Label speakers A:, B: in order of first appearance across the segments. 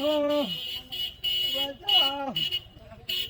A: Oh, my God.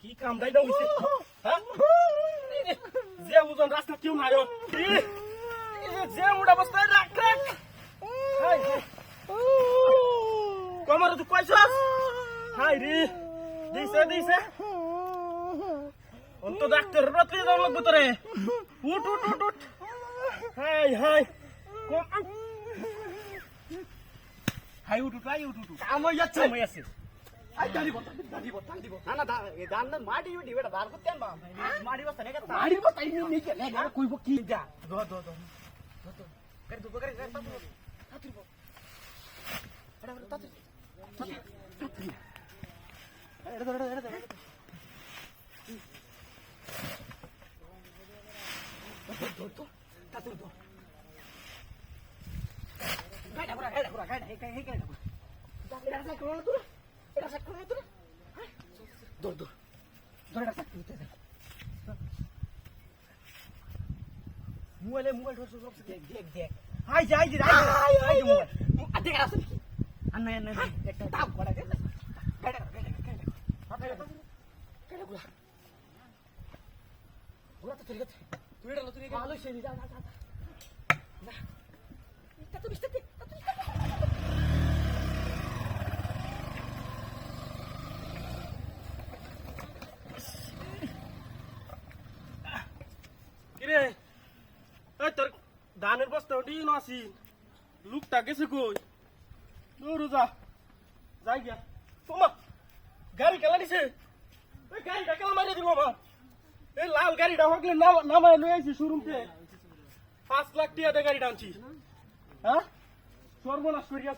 A: কি কাম দাই দাও হইছে যে ওজন রাস্তা কেউ নাই ও যে উড়া বস্তায় রাখ রাখ কমার তুই কইছস হাই রে দিছে দিছে অন্ত ডাক্তার রাত্রে যাওয়া লাগবে তোরে উঠ উঠ উঠ উঠ হাই হাই কম হাই উঠ উঠ হাই উঠ উঠ
B: আমার যাচ্ছে
A: সময় আছে
B: আই দাঁড়িব দাঁড়িব দাঁড়িব না না দা- এ দান না মাটি উঠি বেটা বার করতে আনবা
A: মারি বস্তা নেই কথা
B: মাটির মতো তাই নিয়ে গেলে আর কইব কি যা
A: দো দো দো করে দুটো করে
B: এটা ধর এটা ধর গাড়ি ঘোরা গাড়ি ঘোরা গাড়ি এই এই গাড়ি ঘোরা এটা সাইড করো না তুই এটা সাইড করো না তুই দৌড় দৌড় সাইড করতে মোবাইলে মোবাইল ধরছো সব দেখ দেখ দেখ
A: হাই যাই
B: আই
A: হাই যাই
B: মোবাইল আদে গেছে কি
A: আন্না আন্না
B: একটা দাম করা গাড়ি গাড়ি গাড়ি গাড়ি ঘোরা ঘোরা তো চলে গেছে তুই এটা তুই ভালো সেই যা যা না এটা তো বিস্তার দে তা তুই
A: কিরে ধানের বস্তা ওটি না আসি লুকটা গেছে কই? দৌড় যা যাই গিয়া। তোমা গাড়ি কেলা দিছে এই গাড়িটা কেলা মারিয়ে দিল আমার এই লাল গাড়িটা হকলে নামায় লই আইছি থেকে পাঁচ লাখ টাকা গাড়ি গাড়িটা আনছি। হ্যাঁ? সর্বনাশ করিয়া